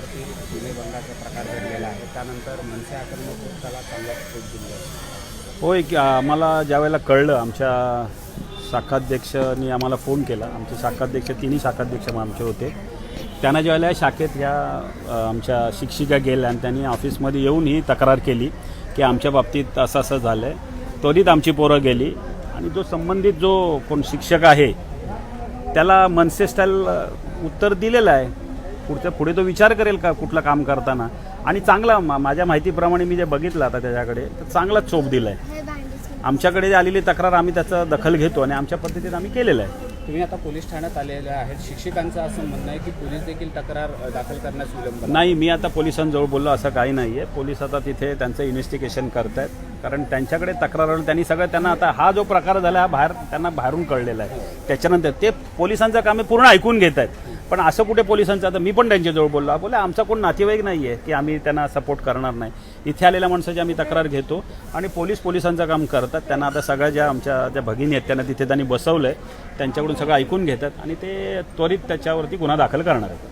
मुलीवरती विनयभंगाचा प्रकार घडलेला आहे. त्यानंतर मनसे आक्रमक त्याला चांगला स्फोट दिला होय की आम्हाला ज्यावेळेला कळलं आमच्या शाखाध्यक्षांनी आम्हाला फोन केला. आमचे शाखाध्यक्ष तिन्ही शाखाध्यक्ष आमचे होते. त्यांना ज्यावेळेला या शाखेत ह्या आमच्या शिक्षिका गेल्या आणि त्यांनी ऑफिसमध्ये येऊन ही तक्रार केली की आमच्या बाबतीत असं असं झालं आहे त्वरित आमची पोरं गेली. आणि जो संबंधित जो कोण शिक्षक आहे त्याला मनसे स्टाईल उत्तर दिलेलं आहे. पुढच्या पुढे तो विचार करेल का कुठलं काम करताना? आणि चांगला मा- माझ्या माहितीप्रमाणे मी जे बघितलं आता त्याच्याकडे तर चांगला चोप दिला आहे आमच्याकडे जी आलेली तक्रार आम्ही त्याचं दखल घेतो आणि आमच्या पद्धतीने आम्ही केलेलं आहे. तुम्ही आता पोलीस ठाण्यात आलेले आहेत. शिक्षकांचं असं म्हणणं आहे की पोलीस देखील तक्रार दाखल करण्यास विलंब नाही मी आता पोलिसांजवळ बोललो असं काही नाही आहे पोलीस आता तिथे त्यांचं इन्व्हेस्टिगेशन करत आहेत कारण त्यांच्याकडे तक्रार त्यांनी सगळं त्यांना आता हा जो प्रकार झाला हा बाहेर त्यांना बाहेरून कळलेला आहे. त्याच्यानंतर ते पोलिसांचं काम पूर्ण ऐकून घेत आहेत पण असं कुठे पोलिसांचं? आता मी पण त्यांच्याजवळ बोललो. बोला आमचा कोण नातेवाईक नाही आहे की आम्ही त्यांना सपोर्ट करणार नाही. इथे आलेल्या माणसाची आम्ही तक्रार घेतो आणि पोलीस पोलिसांचं काम करतात. त्यांना आता सगळ्या ज्या आमच्या ज्या भगिनी आहेत त्यांना तिथे त्यांनी बसवलं आहे त्यांच्याकडून सगळं ऐकून घेतात आणि ते त्वरित त्याच्यावरती गुन्हा दाखल करणार आहेत.